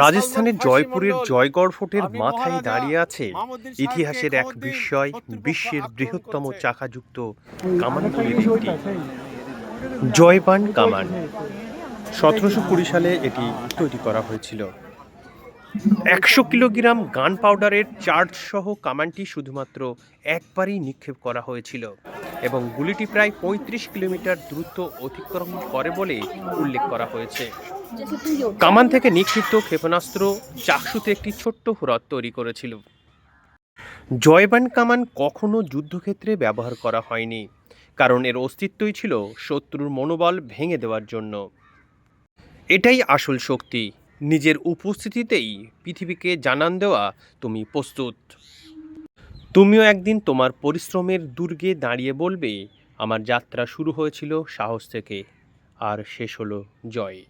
রাজস্থানের জয়পুরের জয়গড় ফোর্টের মাথায় দাঁড়িয়ে আছে ইতিহাসের এক বিস্ময় বিশ্বের বৃহত্তম চাকাযুক্ত কামানগুলির একটি। জয়বান কামান। সতেরোশো কুড়ি সালে এটি তৈরি করা হয়েছিল। একশো কিলোগ্রাম গান পাউডারের চার্জ সহ কামানটি শুধুমাত্র একবারই নিক্ষেপ করা হয়েছিল এবং গুলিটি প্রায় পঁয়ত্রিশ কিলোমিটার দ্রুত অতিক্রম করে বলে উল্লেখ করা হয়েছে। কামান থেকে নিক্ষিপ্ত ক্ষেপণাস্ত্র চাকসুতে একটি ছোট্ট হ্রদ তৈরি করেছিল। জয়বান কামান কখনো যুদ্ধক্ষেত্রে ব্যবহার করা হয়নি, কারণ এর অস্তিত্বই ছিল শত্রুর মনোবল ভেঙে দেওয়ার জন্য। এটাই আসল শক্তি। নিজের উপস্থিতিতেই পৃথিবীকে জানান দেওয়া তুমি প্রস্তুত। তুমিও একদিন তোমার পরিশ্রমের দুর্গে দাঁড়িয়ে বলবে, আমার যাত্রা শুরু হয়েছিল সাহস থেকে, আর শেষ হলো জয়।